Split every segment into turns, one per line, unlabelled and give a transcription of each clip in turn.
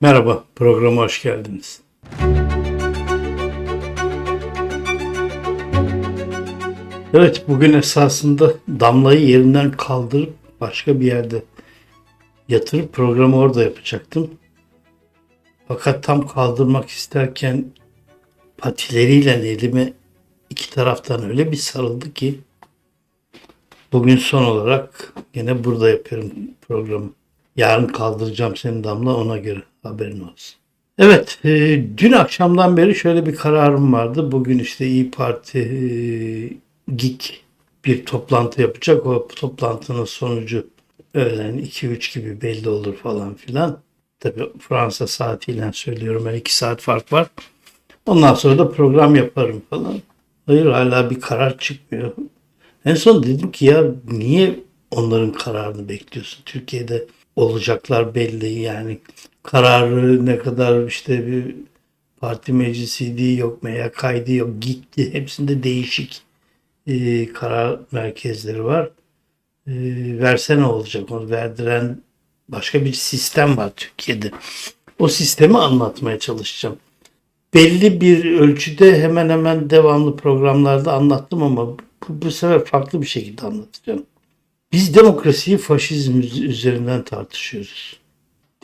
Merhaba, programa hoş geldiniz. Evet, bugün esasında Damla'yı yerinden kaldırıp başka bir yerde yatırıp programı orada yapacaktım. Fakat tam kaldırmak isterken patileriyle elime iki taraftan öyle bir sarıldı ki bugün son olarak yine burada yapıyorum programı. Yarın kaldıracağım seni Damla ona göre haberin olsun. Evet, e, dün akşamdan beri şöyle bir kararım vardı. Bugün işte İyi Parti e, GİK bir toplantı yapacak. O toplantının sonucu öğlen 2-3 gibi belli olur falan filan. Tabii Fransa saatiyle söylüyorum. Yani 2 saat fark var. Ondan sonra da program yaparım falan. Hayır hala bir karar çıkmıyor. En son dedim ki ya niye onların kararını bekliyorsun? Türkiye'de olacaklar belli yani kararı ne kadar işte bir parti meclisiydi yok MYK'ydı yok gitti hepsinde değişik e, karar merkezleri var. E, verse ne olacak onu verdiren başka bir sistem var Türkiye'de. O sistemi anlatmaya çalışacağım. Belli bir ölçüde hemen hemen devamlı programlarda anlattım ama bu, bu sefer farklı bir şekilde anlatacağım. Biz demokrasiyi faşizm üzerinden tartışıyoruz.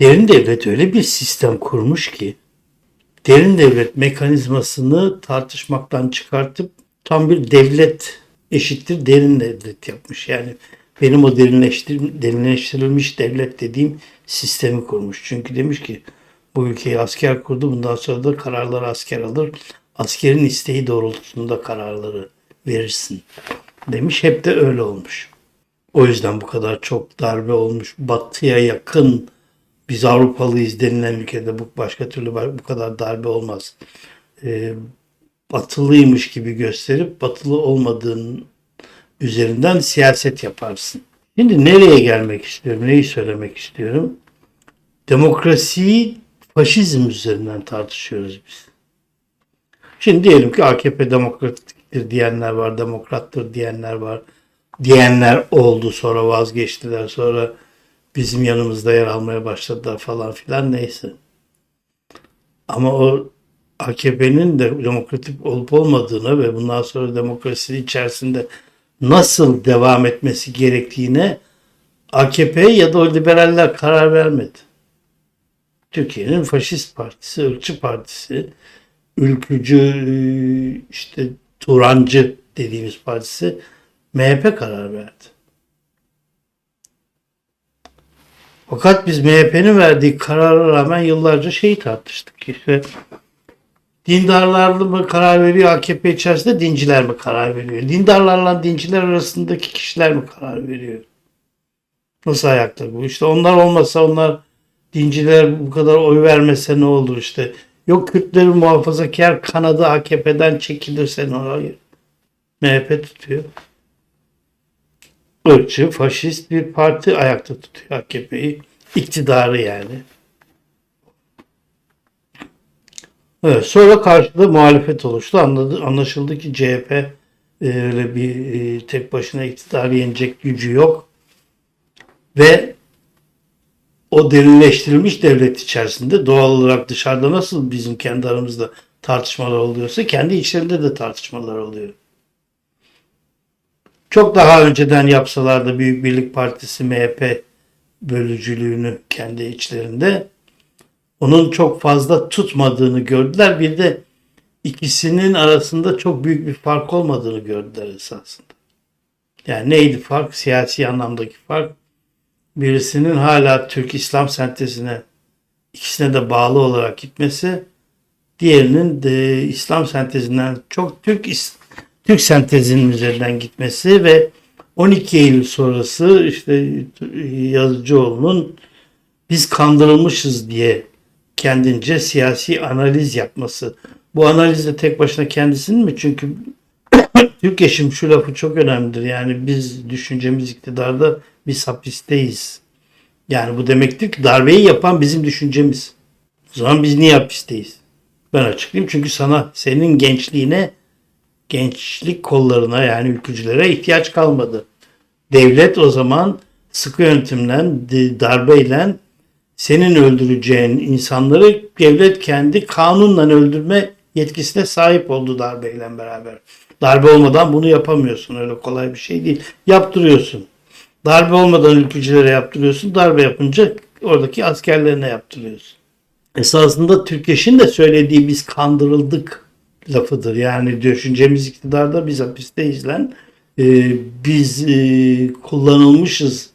Derin devlet öyle bir sistem kurmuş ki derin devlet mekanizmasını tartışmaktan çıkartıp tam bir devlet eşittir derin devlet yapmış. Yani benim o derinleştir, derinleştirilmiş devlet dediğim sistemi kurmuş. Çünkü demiş ki bu ülkeyi asker kurdu bundan sonra da kararları asker alır. Askerin isteği doğrultusunda kararları verirsin demiş. Hep de öyle olmuş. O yüzden bu kadar çok darbe olmuş. Batıya yakın biz Avrupalıyız denilen ülkede bu başka türlü bu kadar darbe olmaz. Ee, batılıymış gibi gösterip batılı olmadığın üzerinden siyaset yaparsın. Şimdi nereye gelmek istiyorum? Neyi söylemek istiyorum? Demokrasiyi faşizm üzerinden tartışıyoruz biz. Şimdi diyelim ki AKP demokratiktir diyenler var, demokrattır diyenler var diyenler oldu sonra vazgeçtiler sonra bizim yanımızda yer almaya başladılar falan filan neyse. Ama o AKP'nin de demokratik olup olmadığına ve bundan sonra demokrasi içerisinde nasıl devam etmesi gerektiğine AKP ya da o liberaller karar vermedi. Türkiye'nin faşist partisi, ırkçı partisi, ülkücü, işte Turancı dediğimiz partisi MHP karar verdi. Fakat biz MHP'nin verdiği karara rağmen yıllarca şeyi tartıştık. İşte dindarlarla mı karar veriyor AKP içerisinde dinciler mi karar veriyor? Dindarlarla dinciler arasındaki kişiler mi karar veriyor? Nasıl ayakta bu? İşte onlar olmasa onlar dinciler bu kadar oy vermese ne olur işte. Yok Kürtlerin muhafazakar kanadı AKP'den çekilirse ne olur? MHP tutuyor ırkçı, faşist bir parti ayakta tutuyor AKP'yi. İktidarı yani. Evet, sonra karşıda muhalefet oluştu. Anladı, anlaşıldı ki CHP e, öyle bir e, tek başına iktidarı yenecek gücü yok. Ve o derinleştirilmiş devlet içerisinde doğal olarak dışarıda nasıl bizim kendi aramızda tartışmalar oluyorsa kendi içlerinde de tartışmalar oluyor. Çok daha önceden yapsalardı Büyük Birlik Partisi MHP bölücülüğünü kendi içlerinde onun çok fazla tutmadığını gördüler. Bir de ikisinin arasında çok büyük bir fark olmadığını gördüler esasında. Yani neydi fark? Siyasi anlamdaki fark. Birisinin hala Türk İslam sentezine ikisine de bağlı olarak gitmesi, diğerinin de İslam sentezinden çok Türk Türk sentezinin üzerinden gitmesi ve 12 Eylül sonrası işte Yazıcıoğlu'nun biz kandırılmışız diye kendince siyasi analiz yapması. Bu analiz de tek başına kendisinin mi? Çünkü Türkeşim şu lafı çok önemlidir. Yani biz düşüncemiz iktidarda biz hapisteyiz. Yani bu demektir ki darbeyi yapan bizim düşüncemiz. O zaman biz niye hapisteyiz? Ben açıklayayım çünkü sana senin gençliğine gençlik kollarına yani ülkücülere ihtiyaç kalmadı. Devlet o zaman sıkı yönetimle, darbeyle senin öldüreceğin insanları devlet kendi kanunla öldürme yetkisine sahip oldu darbeyle beraber. Darbe olmadan bunu yapamıyorsun. Öyle kolay bir şey değil. Yaptırıyorsun. Darbe olmadan ülkücülere yaptırıyorsun. Darbe yapınca oradaki askerlerine yaptırıyorsun. Esasında Türkeş'in de söylediği biz kandırıldık lafıdır. Yani düşüncemiz iktidarda biz hapisteyiz lan. Ee, biz e, kullanılmışız.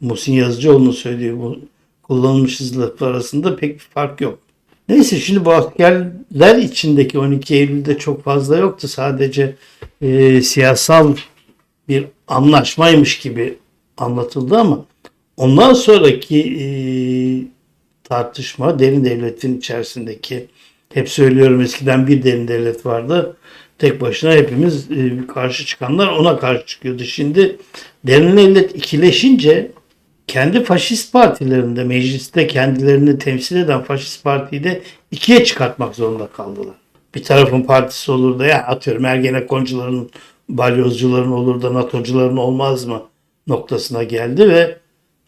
Muhsin Yazıcıoğlu'nun söylediği bu kullanılmışız lafı arasında pek bir fark yok. Neyse şimdi bu askerler içindeki 12 Eylül'de çok fazla yoktu. Sadece e, siyasal bir anlaşmaymış gibi anlatıldı ama ondan sonraki e, tartışma derin devletin içerisindeki hep söylüyorum eskiden bir derin devlet vardı. Tek başına hepimiz e, karşı çıkanlar ona karşı çıkıyordu. Şimdi derin devlet ikileşince kendi faşist partilerinde mecliste kendilerini temsil eden faşist partiyi de ikiye çıkartmak zorunda kaldılar. Bir tarafın partisi olur da ya atıyorum Ergenekoncuların, balyozcuların olur da NATO'cuların olmaz mı noktasına geldi ve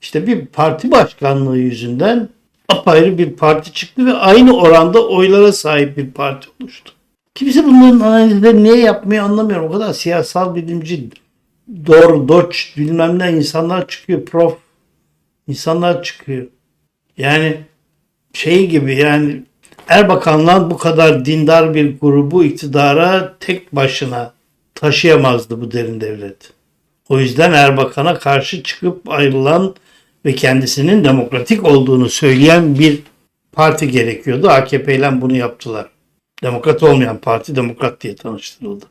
işte bir parti başkanlığı yüzünden apayrı bir parti çıktı ve aynı oranda oylara sahip bir parti oluştu. Kimse bunların analizlerini niye yapmıyor anlamıyorum. O kadar siyasal bilimci, Dor, Doç bilmem ne insanlar çıkıyor. Prof insanlar çıkıyor. Yani şey gibi yani Erbakan'la bu kadar dindar bir grubu iktidara tek başına taşıyamazdı bu derin devlet. O yüzden Erbakan'a karşı çıkıp ayrılan ve kendisinin demokratik olduğunu söyleyen bir parti gerekiyordu. AKP ile bunu yaptılar. Demokrat olmayan parti demokrat diye tanıştırıldı.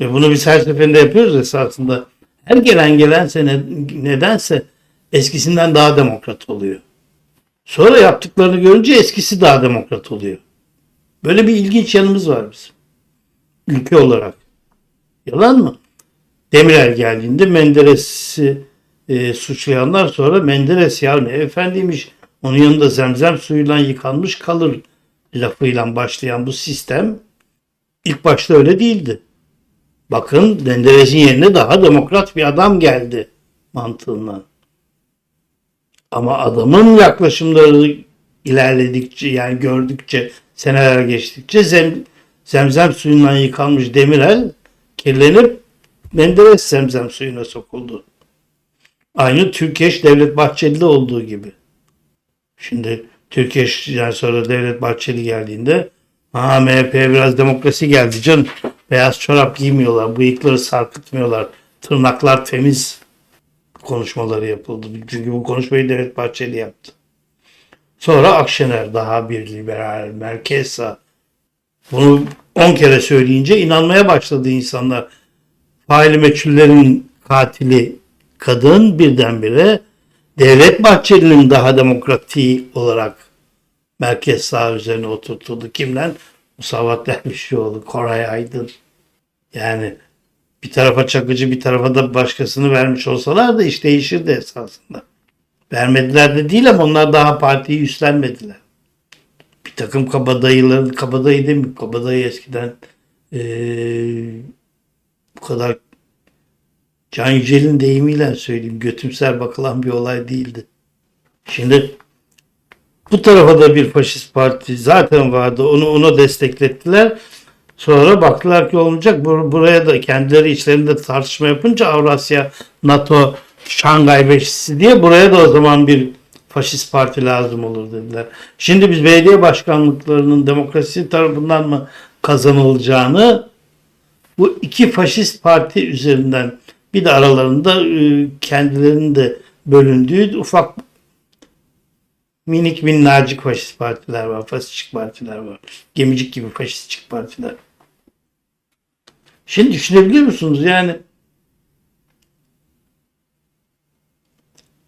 Ve bunu biz her seferinde yapıyoruz esasında. Her gelen gelense ne- nedense eskisinden daha demokrat oluyor. Sonra yaptıklarını görünce eskisi daha demokrat oluyor. Böyle bir ilginç yanımız var bizim. Ülke olarak. Yalan mı? Demirel geldiğinde Menderes'i e, suçlayanlar sonra Menderes ya ne efendiymiş onun yanında zemzem suyuyla yıkanmış kalır lafıyla başlayan bu sistem ilk başta öyle değildi. Bakın Menderes'in yerine daha demokrat bir adam geldi mantığından. Ama adamın yaklaşımları ilerledikçe yani gördükçe seneler geçtikçe zem, zemzem suyundan yıkanmış Demirel kirlenip Menderes zemzem suyuna sokuldu. Aynı Türkeş Devlet Bahçeli'de olduğu gibi. Şimdi Türkeş'den sonra Devlet Bahçeli geldiğinde ha MHP biraz demokrasi geldi canım. Beyaz çorap giymiyorlar, bıyıkları sarkıtmıyorlar, tırnaklar temiz konuşmaları yapıldı. Çünkü bu konuşmayı Devlet Bahçeli yaptı. Sonra Akşener daha bir liberal, merkez sağ. Bunu 10 kere söyleyince inanmaya başladı insanlar. Faili meçhullerin katili kadın birdenbire Devlet Bahçeli'nin daha demokratik olarak merkez sağ üzerine oturtuldu. Kimden? Musavat Dervişoğlu, Koray Aydın. Yani bir tarafa Çakıcı bir tarafa da başkasını vermiş olsalar da iş değişirdi esasında. Vermediler de değil ama onlar daha partiyi üstlenmediler. Bir takım kabadayıların, kabadayı değil mi? Kabadayı eskiden eee, bu kadar Can Yücel'in deyimiyle söyleyeyim götümser bakılan bir olay değildi. Şimdi bu tarafa da bir faşist parti zaten vardı. Onu ona desteklettiler. Sonra baktılar ki olmayacak. Bur- Buraya da kendileri içlerinde tartışma yapınca Avrasya, NATO, Şangay Beşlisi diye buraya da o zaman bir faşist parti lazım olur dediler. Şimdi biz belediye başkanlıklarının demokrasi tarafından mı kazanılacağını bu iki faşist parti üzerinden bir de aralarında e, kendilerinin de bölündüğü ufak minik minnacık faşist partiler var. Faşistçik partiler var. Gemicik gibi faşistçik partiler. Şimdi düşünebiliyor musunuz? Yani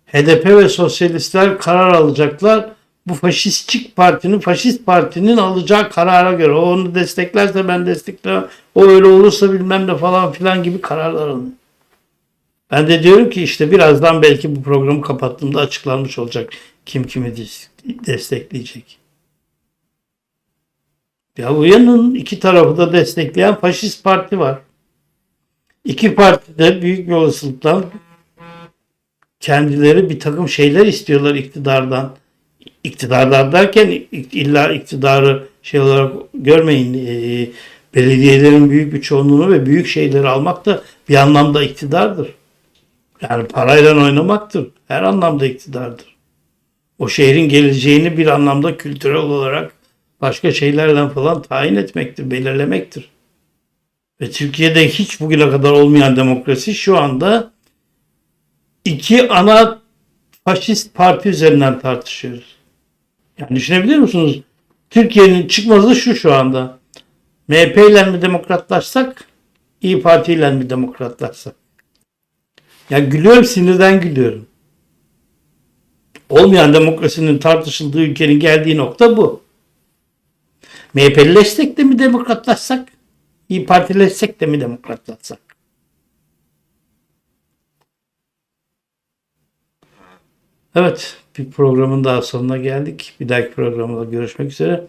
HDP ve sosyalistler karar alacaklar. Bu faşistçik partinin, faşist partinin alacağı karara göre. O onu desteklerse ben desteklemem. O öyle olursa bilmem ne falan filan gibi kararlar alın. Ben de diyorum ki işte birazdan belki bu programı kapattığımda açıklanmış olacak kim kimi des- destekleyecek. Ya uyanın iki tarafı da destekleyen faşist parti var. İki parti de büyük bir olasılıkla kendileri bir takım şeyler istiyorlar iktidardan. iktidarlar derken illa iktidarı şey olarak görmeyin. e, belediyelerin büyük bir çoğunluğunu ve büyük şeyleri almak da bir anlamda iktidardır. Yani parayla oynamaktır. Her anlamda iktidardır. O şehrin geleceğini bir anlamda kültürel olarak başka şeylerle falan tayin etmektir, belirlemektir. Ve Türkiye'de hiç bugüne kadar olmayan demokrasi şu anda iki ana faşist parti üzerinden tartışıyoruz. Yani düşünebilir musunuz? Türkiye'nin çıkmazı şu şu anda. MHP ile mi demokratlaşsak, İyi Parti ile mi demokratlaşsak? Ya gülüyorum sinirden gülüyorum. Olmayan demokrasinin tartışıldığı ülkenin geldiği nokta bu. MHP'lileşsek de mi demokratlaşsak? İyi Partileşsek de mi demokratlaşsak? Evet, bir programın daha sonuna geldik. Bir dahaki programda görüşmek üzere.